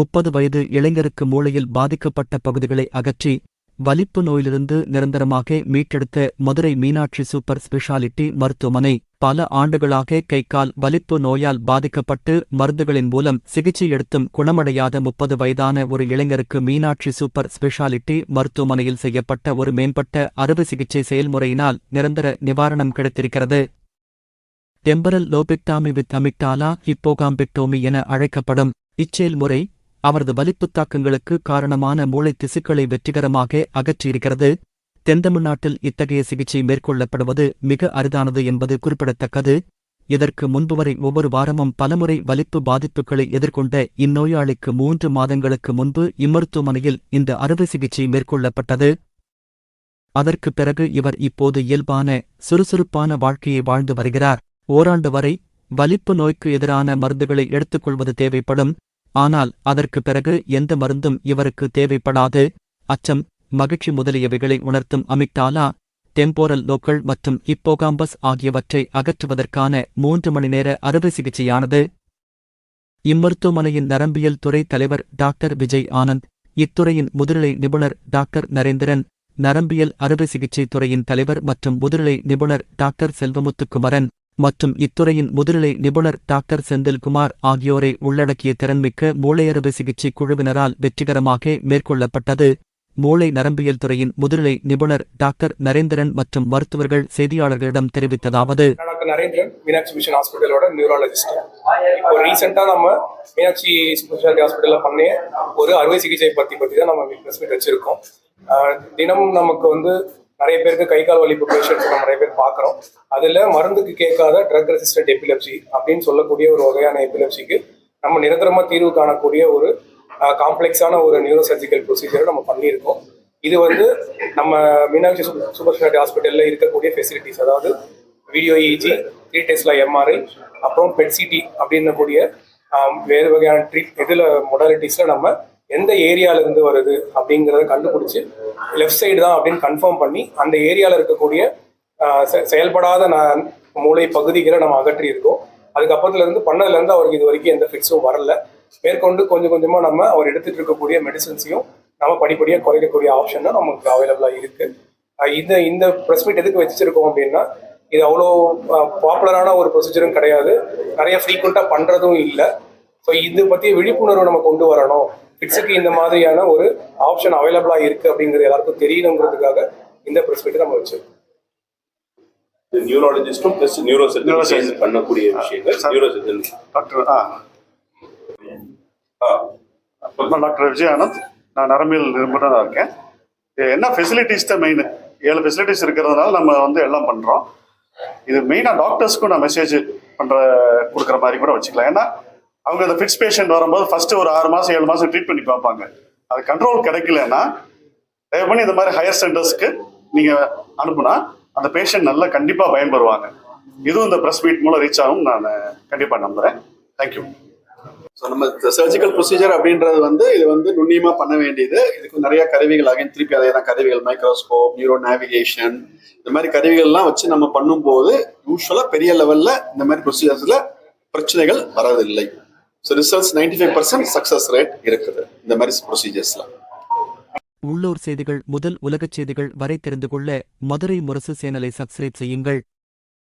முப்பது வயது இளைஞருக்கு மூளையில் பாதிக்கப்பட்ட பகுதிகளை அகற்றி வலிப்பு நோயிலிருந்து நிரந்தரமாக மீட்டெடுத்த மதுரை மீனாட்சி சூப்பர் ஸ்பெஷாலிட்டி மருத்துவமனை. பல ஆண்டுகளாக கைக்கால் வலிப்பு நோயால் பாதிக்கப்பட்டு மருந்துகளின் மூலம் சிகிச்சை எடுத்தும் குணமடையாத முப்பது வயதான ஒரு இளைஞருக்கு மீனாட்சி சூப்பர் ஸ்பெஷாலிட்டி மருத்துவமனையில் செய்யப்பட்ட ஒரு மேம்பட்ட அறுவை சிகிச்சை செயல்முறையினால் நிரந்தர நிவாரணம் கிடைத்திருக்கிறது. Temporal lobectomy with amygdala hippocampectomy என அழைக்கப்படும் இச்செயல்முறை அவரது வலிப்புத் தாக்கங்களுக்கு காரணமான மூளைத் திசுக்களை வெற்றிகரமாக அகற்றியிருக்கிறது. தென்தமிழ்நாட்டில் இத்தகைய சிகிச்சை மேற்கொள்ளப்படுவது மிக அரிதானது என்பது குறிப்பிடத்தக்கது. இதற்கு முன்பு வரை ஒவ்வொரு வாரமும் பலமுறை வலிப்பு பாதிப்புகளை எதிர்கொண்ட இந்நோயாளிக்கு மூன்று மாதங்களுக்கு முன்பு இம்மருத்துவமனையில் இந்த அறுவை சிகிச்சை மேற்கொள்ளப்பட்டது. அதற்குப் பிறகு இவர் இப்போது இயல்பான சுறுசுறுப்பான வாழ்க்கையை வாழ்ந்து வருகிறார். ஓராண்டு வரை வலிப்பு நோய்க்கு எதிரான மருந்துகளை எடுத்துக்கொள்வது தேவைப்படும். ஆனால் அதற்குப் பிறகு எந்த மருந்தும் இவருக்கு தேவைப்படாது. அச்சம் மகிழ்ச்சி முதலியவைகளை உணர்த்தும் அமிக்டாலா டெம்போரல் லோக்கல் மற்றும் இப்போகாம்பஸ் ஆகியவற்றை அகற்றுவதற்கான மூன்று மணி நேர அறுவை சிகிச்சையானது. இம்மருத்துவமனையின் நரம்பியல் துறை தலைவர் டாக்டர் விஜய் ஆனந்த் இத்துறையின் முதுநிலை நிபுணர் டாக்டர் நரேந்திரன் நரம்பியல் அறுவை சிகிச்சை துறையின் தலைவர் மற்றும் முதுநிலை நிபுணர் டாக்டர் செல்வமுத்துக்குமரன் மற்றும் இத்துறையின் முதுநிலை நிபுணர் டாக்டர் செந்தில்குமார் ஆகியோரை உள்ளடக்கிய திறன்மிக்க மூளையறுவை சிகிச்சை குழுவினரால் வெற்றிகரமாக மேற்கொள்ளப்பட்டது. மூளை நரம்பியல் துறையின் முதுநிலை நிபுணர் டாக்டர் நரேந்திரன் மற்றும் மருத்துவர்கள் செய்தியாளர்களிடம் தெரிவித்ததாவது. நரேந்திரன் மீனாட்சி மிஷன் ஹாஸ்பிட்டலோட நியூராலஜிஸ்ட். இப்போ ரீசெண்டாக நம்ம மீனாட்சி ஸ்பெஷாலிட்டி ஹாஸ்பிட்டலில் பண்ண ஒரு அறுவை சிகிச்சை பற்றி பற்றி தான் நம்ம ப்ரெஸ் மீட் வச்சுருக்கோம் தினமும் நமக்கு வந்து நிறைய பேருக்கு கை கால் வலிப்பு பேஷண்ட்ஸ் நம்ம நிறைய பேர் பார்க்குறோம். அதில் மருந்துக்கு கேட்காத ட்ரக் ரெசிஸ்டன்ட் எபிலப்சி அப்படின்னு சொல்லக்கூடிய ஒரு வகையான எபிலப்சிக்கு நம்ம நிரந்தரமாக தீர்வு காணக்கூடிய ஒரு காம்ப்ளெக்ஸான ஒரு நியூரோ சர்ஜிக்கல் ப்ரொசீஜரை நம்ம பண்ணியிருக்கோம். இது வந்து நம்ம மீனாட்சி சூப்பர் ஸ்பெஷாலிட்டி ஹாஸ்பிட்டலில் இருக்கக்கூடிய ஃபெசிலிட்டிஸ் அதாவது வீடியோ இஜி த்ரீ டெஸ்ட்ல எம்ஆர்ஐ அப்புறம் பெட்சிடி அப்படின்னக்கூடிய வேறு வகையான ட்ரீட் இதில் மொடாலிட்டிஸில் நம்ம எந்த ஏரியால இருந்து வருது அப்படிங்கிறத கண்டுபிடிச்சு லெஃப்ட் சைடு தான் அப்படின்னு கன்ஃபார்ம் பண்ணி அந்த ஏரியாவில் இருக்கக்கூடிய செ- செயல்படாத மூளை பகுதிகளை நம்ம அகற்றி இருக்கோம் அதுக்கப்புறத்துல இருந்து பண்ணதுல இருந்து அவருக்கு இது வரைக்கும் எந்த ஃபிக்ஸும் வரல. மேற்கொண்டு கொஞ்சம் கொஞ்சமா நம்ம அவர் எடுத்துட்டு இருக்கக்கூடிய மெடிசன்ஸையும் நம்ம படிப்படியாக குறைக்கக்கூடிய ஆப்ஷன் தான் நமக்கு அவைலபிளாக இருக்கு. இந்த இந்த ப்ரெஸ் மீட் எதுக்கு வச்சிருக்கோம் அப்படின்னா இது அவ்வளோ பாப்புலரான ஒரு ப்ரொசீஜரும் கிடையாது. நிறைய ஃப்ரீக்வெண்ட்டாக பண்ணுறதும் இல்லை. ஸோ இது பற்றி விழிப்புணர்வு நம்ம கொண்டு வரணும். ஃபிட்ஸுக்கு இந்த மாதிரியான ஒரு ஆப்ஷன் அவைலபிளாக இருக்குது அப்படிங்கிறது எல்லாருக்கும் தெரியணுங்கிறதுக்காக இந்த ப்ரெஸ் நம்ம வச்சிருக்கோம். நியூராலஜிஸ்டும் பிளஸ் நியூரோ சர்ஜன் பண்ணக்கூடிய விஷயங்கள். நியூரோ சர்ஜன் டாக்டர் ஆ. நான் டாக்டர் விஜய் ஆனந்த் நான் நரம்பியல் நிபுணராக இருக்கேன். என்ன ஃபெசிலிட்டிஸ் தான் மெயின் ஏழு ஃபெசிலிட்டிஸ் இருக்கிறதுனால நம்ம வந்து எல்லாம் பண்ணுறோம் இது மெயினாக டாக்டர்ஸ்க்கும் நான் மெசேஜ் பண்ணுற கொடுக்குற மாதிரி கூட வச்சுக்கலாம். ஏன்னா அவங்க அந்த ஃபிட்ஸ் பேஷண்ட் வரும்போது ஃபர்ஸ்ட் ஒரு ஆறு மாதம் ஏழு மாதம் ட்ரீட் பண்ணி பார்ப்பாங்க. அது கண்ட்ரோல் கிடைக்கலன்னா தயவு பண்ணி இந்த மாதிரி ஹையர் சென்டர்ஸ்க்கு நீங்கள் அனுப்புனா அந்த பேஷண்ட் நல்லா கண்டிப்பாக பயன்பெறுவாங்க. இதுவும் இந்த ப்ரெஸ் மீட் மூலம் ரீச் ஆகும். நான் கண்டிப்பாக நம்புகிறேன் தேங்க்யூ ஸோ நம்ம சர்ஜிக்கல் ப்ரொசீஜர் அப்படின்றது வந்து இது வந்து நுண்ணியமாக பண்ண வேண்டியது. இதுக்கு நிறைய கருவிகள் அகைன் திருப்பி அதே தான் கருவிகள் மைக்ரோஸ்கோப் நியூரோ நேவிகேஷன் இந்த மாதிரி கருவிகள்லாம் வச்சு நம்ம பண்ணும்போது யூஸ்வலாக பெரிய லெவலில் இந்த மாதிரி ப்ரொசீஜர்ஸில் பிரச்சனைகள் வரதில்லை so results ninety five percent success rate இருக்குது இந்த மாதிரி ப்ரொசீஜர்ஸில் உள்ளூர் செய்திகள் முதல் உலகச் செய்திகள் வரை தெரிந்து கொள்ள மதுரை முரசு சேனலை சப்ஸ்கிரைப் செய்யுங்கள்.